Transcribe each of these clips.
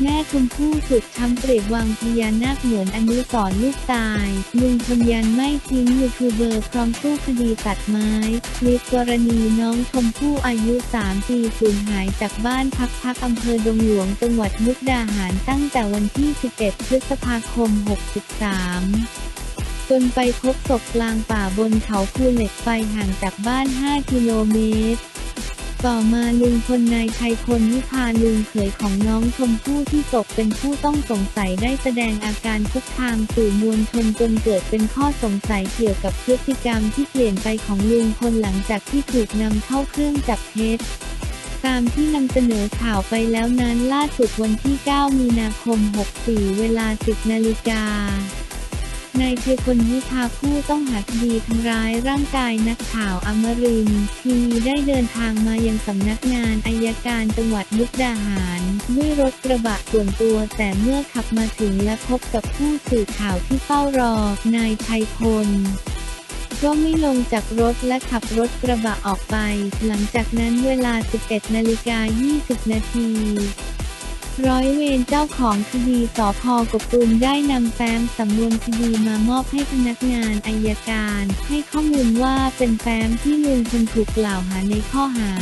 แม่ชมพู่สุดช้ำเปรียบวังพญานาคเหมือนอนุสรณ์ลูกตาย ลุงพยันไม่ทิ้งยูทูบเบอร์พร้อมสู้คดีตัดไม้คลิปกรณีน้องชมพู่อายุ 3 ปีสูญหายจากบ้านพักพักอำเภอดงหลวงจังหวัดมุกดาหารตั้งแต่วันที่ 11 พฤษภาคม 63จนไปพบศพกลางป่าบนเขาภูเหล็กไฟห่างจากบ้าน 5 กิโลเมตร ต่อมาลุงพลนายชัยพลวิพาลุงเขยของน้องชมพู่ที่ตกเป็นผู้ต้องสงสัยได้แสดงอาการคุกคามสื่อมวลชนจนเกิดเป็นข้อสงสัยเกี่ยวกับพฤติกรรมที่เปลี่ยนไปของลุงพลหลังจากที่ถูกนำเข้าเครื่องจับเท็จตามที่นำเสนอข่าวไปแล้วนั้นล่าสุดวันที่ 9 มีนาคม 64 เวลา 10 นาฬิกา นายเทพลวิภาผู้ต้องหาคดีทำร้ายร่างกายนักข่าวอมรินทีได้เดินทางมายังสำนักงานอายการจังหวัดมุกดาหารด้วยรถกระบะส่วนตัวแต่เมื่อขับมาถึงและพบกับผู้สื่อข่าวที่เฝ้ารอ นายชัยพลก็ไม่ลงจากรถและขับรถกระบะออกไป หลังจากนั้นเวลา 11 นาฬิกา 20 นาที ร้อยเวรเจ้าของคดีสพกบตูมได้นำแฟ้มสำนวนคดีมามอบให้พนักงานอายการ ให้ข้อมูลว่าเป็นแฟ้มที่ลุงคนถูกกล่าวหาในข้อหา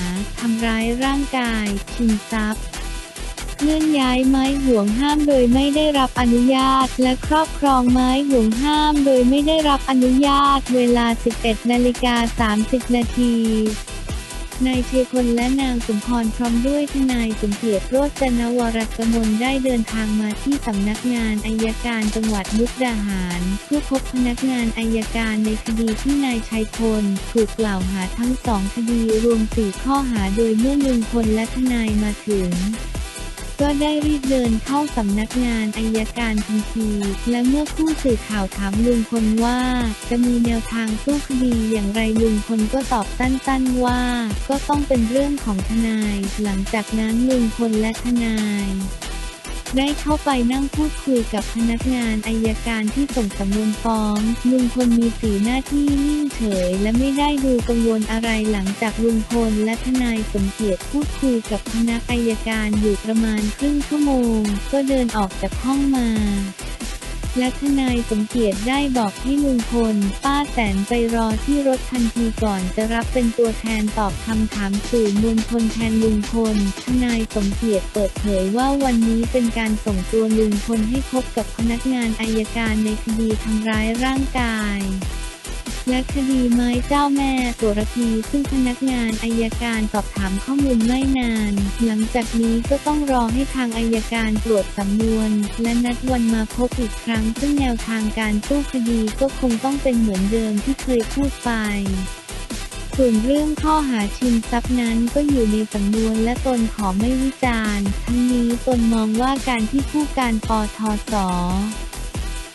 ทำร้ายร่างกาย ชิงทรัพย์เคลื่อนย้ายไม้ห่วงห้ามโดยไม่ได้รับอนุญาต และครอบครองไม้ห่วงห้ามโดยไม่ได้รับอนุญาต เวลา 11 นาฬิกา 30 นาที นายเชยพลและนางสมพรพร้อมด้วยทนายสมเกียรติโรจนวรกมนได้เดินทางมาที่สำนักงานอายการจังหวัดมุกดาหาร เพื่อพบพนักงานอายการในคดีที่นายชัยพลถูกกล่าวหาทั้งสองคดีรวมสี่ข้อหาโดยเมื่อลุงพลและทนายมาถึง ก็ได้รีบเดินเข้าสำนักงานอายการทันที และเมื่อผู้สื่อข่าวถามลุงพลว่า จะมีแนวทางสู้คดีอย่างไรลุงพลก็ตอบสั้นๆว่า ก็ต้องเป็นเรื่องของทนาย หลังจากนั้นลุงพลและทนาย ได้เข้าไปนั่งพูดคุยกับพนักงานอายการที่ส่งสำนวนฟ้องลุงพลมีสีหน้าที่นิ่งเฉย และไม่ได้ดูกังวลอะไรหลังจากลุงพลและทนายสมเกียรติพูดคุยกับพนักอายการอยู่ประมาณครึ่งชั่วโมง ก็เดินออกจากห้องมา และทนายสมเกียรติได้บอกให้ลุงพล ป้าแตนไปรอที่รถทันทีก่อนจะรับเป็นตัวแทนตอบคำถามสื่อมวลชนแทนลุงพล ทนายสมเกียรติเปิดเผยว่าวันนี้เป็นการส่งตัวลุงพลให้พบกับพนักงานอายการในคดีทำร้ายร่างกาย และคดีไม้เจ้าแม่ตุรพีซึ่งพนักงานอายการสอบถามข้อมูลไม่นาน หลังจากนี้ก็ต้องรอให้ทางอายการตรวจสำนวน และนัดวันมาพบอีกครั้ง ซึ่งแนวทางการสู้คดีก็คงต้องเป็นเหมือนเดิมที่เคยพูดไปส่วนเรื่องข้อหาชิงทรัพย์นั้นก็อยู่ในสำนวนและตนขอไม่วิจารณ์ ทั้งนี้ตนมองว่าการที่ผู้การปทศ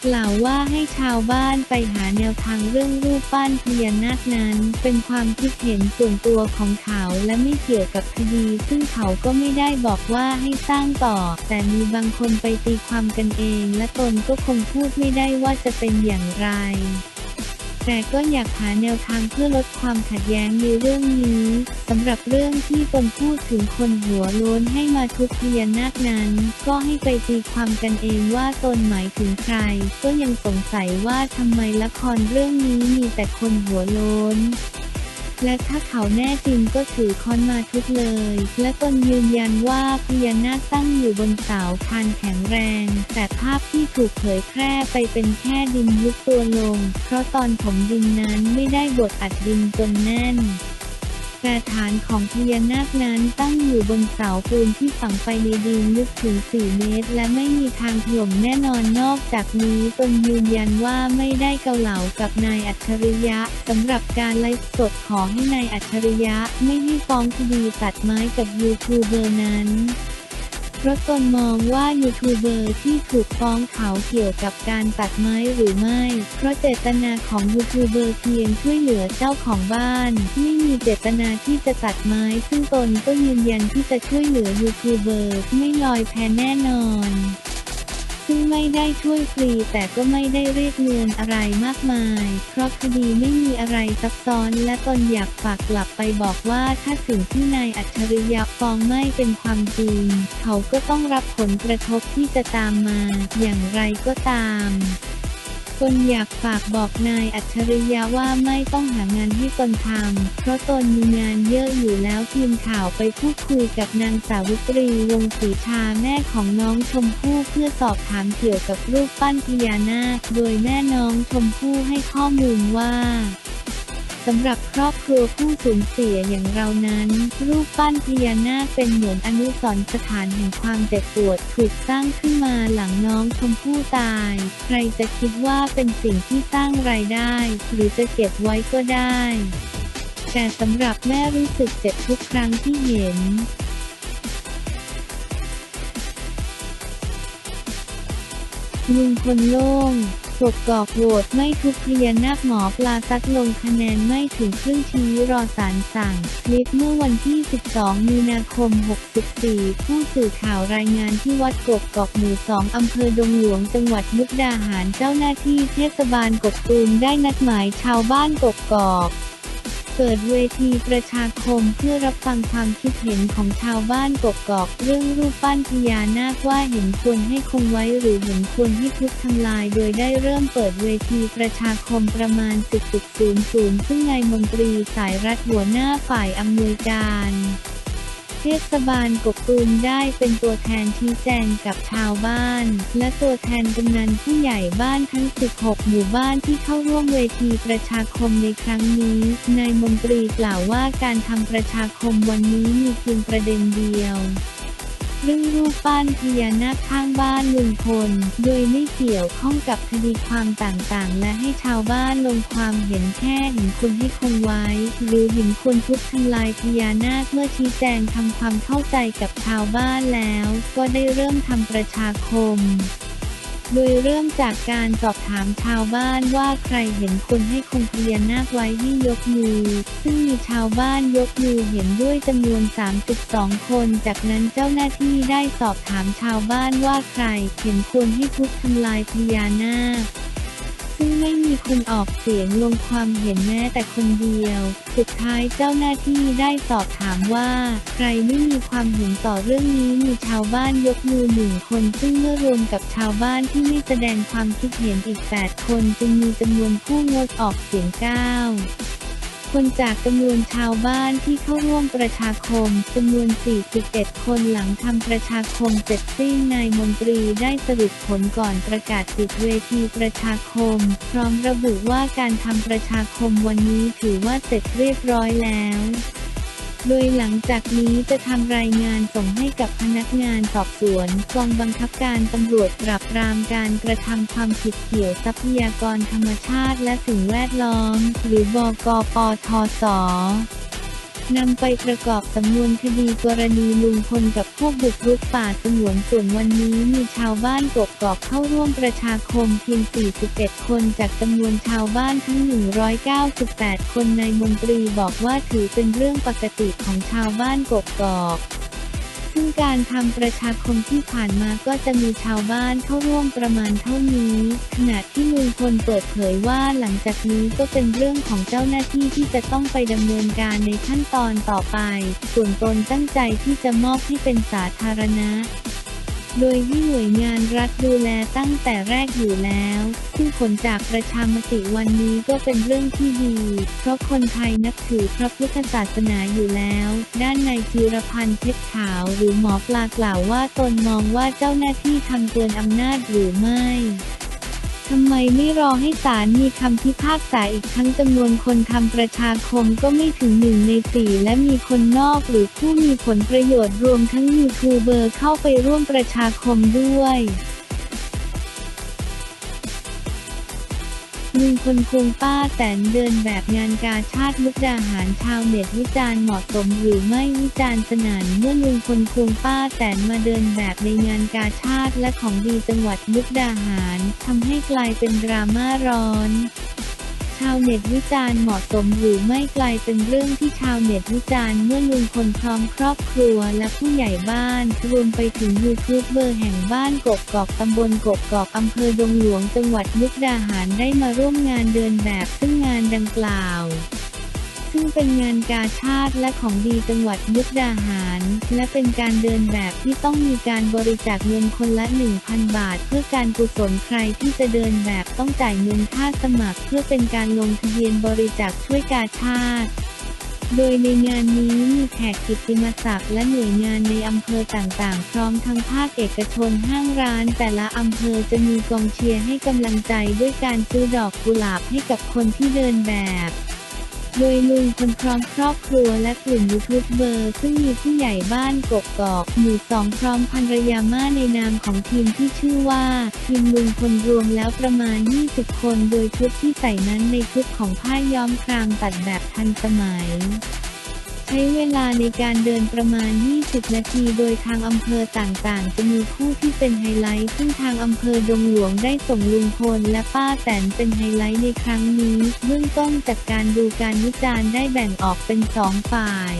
กล่าวว่าให้ชาวบ้านไปหาแนวทางเรื่องรูปปั้นพญานาคนั้น เป็นความคิดเห็นส่วนตัวของเขาและไม่เกี่ยวกับคดี ซึ่งเขาก็ไม่ได้บอกว่าให้สร้างต่อ แต่มีบางคนไปตีความกันเอง และตนก็คงพูดไม่ได้ว่าจะเป็นอย่างไร แต่ก็อยากหาแนวทางเพื่อลดความขัดแย้งในเรื่องนี้สำหรับเรื่องที่ตนพูดถึงคนหัวโล้นให้มาทุบพญานาคนั้น ก็ให้ไปตีความกันเองว่าตนหมายถึงใคร ก็ยังสงสัยว่าทำไมละครเรื่องนี้มีแต่คนหัวโล้น และถ้าเขาแน่จริงก็ถือค้อนมาทุบเลย และตนยืนยันว่าพญานาคตั้งอยู่บนเสาคานแข็งแรง แต่ภาพที่ถูกเผยแพร่ไปเป็นแค่ดินยุบตัวลง เพราะตอนผมดินนั้นไม่ได้บดอัดดินจนแน่น แต่ฐานของพญานาคนั้นตั้งอยู่บนเสาปูนที่ฝังไปในดินลึกถึง 4 เมตร และไม่มีทางถล่มแน่นอนนอกจากนี้ตนยืนยันว่าไม่ได้เกาเหลากับนายอัจฉริยะสำหรับการไลฟ์สดขอให้นายอัจฉริยะไม่ให้ฟ้องคดีตัดไม้กับยูทูบเบอร์นั้น เพราะตนมองว่ายูทูบเบอร์ที่ถูกฟ้องเขาเกี่ยวกับการตัดไม้หรือไม่ เพราะเจตนาของยูทูบเบอร์เพียงช่วยเหลือเจ้าของบ้าน ไม่มีเจตนาที่จะตัดไม้ ซึ่งตนก็ยืนยันที่จะช่วยเหลือยูทูบเบอร์ไม่ลอยแพแน่นอน ซึ่งไม่ได้ช่วยฟรีแต่ก็ไม่ได้เรียกเงินอะไรมากมาย เพราะคดีไม่มีอะไรซับซ้อนและตนอยากฝากกลับไปบอกว่าถ้าสิ่งที่นายอัจฉริยะฟ้องไม่เป็นความจริง เขาก็ต้องรับผลกระทบที่จะตามมา อย่างไรก็ตาม ตนอยากฝากบอกนายอัจฉริยะว่าไม่ต้องหางานให้ตนทำ เพราะตนมีงานเยอะอยู่แล้วทีมข่าวไปพูดคุยกับนางสาวิตรีวงศรีชาแม่ของน้องชมพู่เพื่อสอบถามเกี่ยวกับรูปปั้นพญานาค โดยแม่น้องชมพู่ให้ข้อมูลว่า สำหรับครอบครัวผู้สูญเสียอย่างเรานั้น รูปปั้นพญานาคเป็นเหมือนอนุสรณ์สถานแห่งความเจ็บปวดถูกสร้างขึ้นมาหลังน้องชมพู่ตาย ใครจะคิดว่าเป็นสิ่งที่สร้างรายได้ หรือจะเก็บไว้ก็ได้ แต่สำหรับแม่รู้สึกเจ็บทุกครั้งที่เห็นลุงพลโล่ง กบกอกโหวตไม่ทุกพยานาคหมอปลาซัดลงคะแนนไม่ถึงครึ่งชี้รอสารสั่ง คลิปเมื่อวันที่ 12 มีนาคม 64 ผู้สื่อข่าวรายงานที่วัดกบกอกหมู่ 2 อำเภอดงหลวงจังหวัดมุกดาหารเจ้าหน้าที่เทศบาลกบตูมได้นัดหมายชาวบ้านกบกอก เปิดเวทีประชาคมเพื่อรับฟังความคิดเห็นของชาวบ้านกกอกเรื่องรูปปั้นพญานาคว่าเห็นควรให้คงไว้หรือเห็นควรให้ทุบทำลาย โดยได้เริ่มเปิดเวทีประชาคมประมาณ 10.00 ซึ่งนายมนตรีสายรัฐหัวหน้าฝ่ายอำนวยการ เทศบาลกกตูมได้เป็นตัวแทนชี้แจงกับชาวบ้าน และตัวแทนกำนันผู้ใหญ่บ้านทั้ง 16 หมู่บ้านที่เข้าร่วมเวทีประชาคมในครั้งนี้ นายมนตรีกล่าวว่าการทำประชาคมวันนี้มีเพียงประเด็นเดียว เรื่องรูปปั้นพญานาคข้างบ้านลุงพล โดยไม่เกี่ยวข้องกับคดีความต่างๆ และให้ชาวบ้านลงความเห็นแค่เห็นควรให้คงไว้ หรือเห็นคนทุบทำลายพญานาคเมื่อชี้แจงทำความเข้าใจกับชาวบ้านแล้ว ก็ได้เริ่มทำประชาคม โดยเริ่มจากการสอบถามชาวบ้านว่าใครเห็นคนให้คงพญานาคไว้ให้ยกมือ ซึ่งมีชาวบ้านยกมือเห็นด้วยจำนวน 32 คน จากนั้นเจ้าหน้าที่ได้สอบถามชาวบ้านว่าใครเห็นควรให้ทุบทำลายพญานาค ซึ่งไม่มีคนออกเสียงลงความเห็นแม้แต่คนเดียว สุดท้ายเจ้าหน้าที่ได้สอบถามว่า ใครไม่มีความเห็นต่อเรื่องนี้มีชาวบ้านยกมือหนึ่งคน ซึ่งเมื่อรวมกับชาวบ้านที่ไม่แสดงความคิดเห็นอีก 8 คนจึงมีจำนวนผู้งดออกเสียง 9 คนจากจำนวนชาวบ้านที่เข้าร่วมประชาคมจำนวน 41 คนหลังทำประชาคมเสร็จสิ้นนายมนตรีได้สรุปผลก่อนประกาศปิดเวทีประชาคม พร้อมระบุว่าการทำประชาคมวันนี้ถือว่าเสร็จเรียบร้อยแล้ว โดยหลังจากนี้จะทำรายงานส่งให้กับพนักงานสอบสวนกองบังคับการตำรวจปราบปรามการกระทำความผิดเกี่ยวทรัพยากรธรรมชาติและสิ่งแวดล้อม หรือบกปทศ นำไปประกอบสำนวนคดีกรณีลุงพลกับพวกบุกรุกป่าสงวนส่วนวันนี้มีชาวบ้านกกอกเข้าร่วมประชาคมเพียง 41 คนจากจำนวนชาวบ้านทั้ง 198 คนนายมนตรีบอกว่าถือเป็นเรื่องปกติของชาวบ้านกกอก ซึ่งการทำประชาคมที่ผ่านมาก็จะมีชาวบ้านเข้าร่วมประมาณเท่านี้ ขณะที่ลุงพลเปิดเผยว่าหลังจากนี้ก็เป็นเรื่องของเจ้าหน้าที่ที่จะต้องไปดำเนินการในขั้นตอนต่อไป ส่วนตนตั้งใจที่จะมอบให้เป็นสาธารณะ โดยที่หน่วยงานรัฐดูแลตั้งแต่แรกอยู่แล้ว ซึ่งผลจากประชามติวันนี้ก็เป็นเรื่องที่ดี เพราะคนไทยนับถือพระพุทธศาสนาอยู่แล้ว ด้านนายจิรพันธ์เพชรขาวหรือหมอปลากล่าวว่าตนมองว่าเจ้าหน้าที่ทำเกินอำนาจหรือไม่ ทำไมไม่รอให้ศาลมีคำพิพากษาอีกทั้งจำนวนคนทำประชาคมก็ไม่ถึงหนึ่งในสี่และมีคนนอกหรือผู้มีผลประโยชน์รวมทั้งยูทูบเบอร์เข้าไปร่วมประชาคมด้วย ลุงคนควงป้าแตนเดินแบบงานกาชาติมุกดาหารชาวเน็ตวิจารณ์เหมาะสมหรือไม่วิจารณ์สนั่นเมื่อลุงคนควงป้าแตนมาเดินแบบในงานกาชาติและของดีจังหวัดมุกดาหารทำให้กลายเป็นดราม่าร้อน ชาวเน็ตวิจารณ์เหมาะสมหรือไม่กลายเป็นเรื่องที่ชาวเน็ตวิจารณ์เมื่อลุงคนพร้อมครอบครัวและผู้ใหญ่บ้าน รวมไปถึงยูทูบเบอร์แห่งบ้านกกกอกตำบลกกกอกอำเภอดงหลวงจังหวัดมุกดาหารได้มาร่วมงานเดินแบบซึ่งงานดังกล่าว ซึ่งเป็นงานกาชาติและของดีจังหวัดมุกดาหาร และเป็นการเดินแบบที่ต้องมีการบริจาคเงินคนละ 1,000 บาท เพื่อการกุศลใครที่จะเดินแบบต้องจ่ายเงินค่าสมัคร เพื่อเป็นการลงทะเบียนบริจาคช่วยกาชาติโดยในงานนี้มีแขกกิตติมศักดิ์และหน่วยงานในอำเภอต่างๆ พร้อมทั้งภาคเอกชนห้างร้าน แต่ละอำเภอจะมีกองเชียร์ให้กำลังใจด้วยการซื้อดอกกุหลาบให้กับคนที่เดินแบบ โดยลุงคนพร้อมครอบครัวและกลุ่มยูทูบเบอร์ซึ่งมีผู้ใหญ่บ้านกกอกหมู่สองพร้อมภรรยาม่าในนามของทีมที่ชื่อว่า ทีมลุงคนรวมแล้วประมาณ 20 คน โดยชุดที่ใส่นั้นในชุดของผ้าย้อมครามตัดแบบทันสมัย ใช้เวลาในการเดินประมาณ 20 นาที โดยทางอำเภอต่างๆ จะมีคู่ที่เป็นไฮไลท์ ซึ่งทางอำเภอดงหลวงได้ส่งลุงพลและป้าแตนเป็นไฮไลท์ในครั้งนี้ เบื้องต้นจากการดูการวิจารณ์ได้แบ่งออกเป็นสองฝ่าย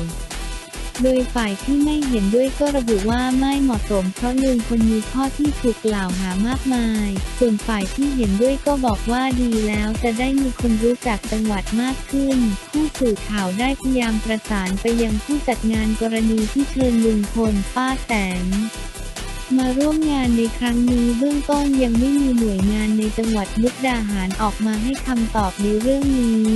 โดยฝ่ายที่ไม่เห็นด้วยก็ระบุว่าไม่เหมาะสม เพราะลุงคนมีข้อที่ถูกกล่าวหามากมาย ส่วนฝ่ายที่เห็นด้วยก็บอกว่าดีแล้วจะได้มีคนรู้จักจังหวัดมากขึ้น ผู้สื่อข่าวได้พยายามประสานไปยังผู้จัดงานกรณีที่เชิญลุงพลป้าแตนมาร่วมงานในครั้งนี้เบื้องต้นยังไม่มีหน่วยงานในจังหวัดมุกดาหารออกมาให้คำตอบในเรื่องนี้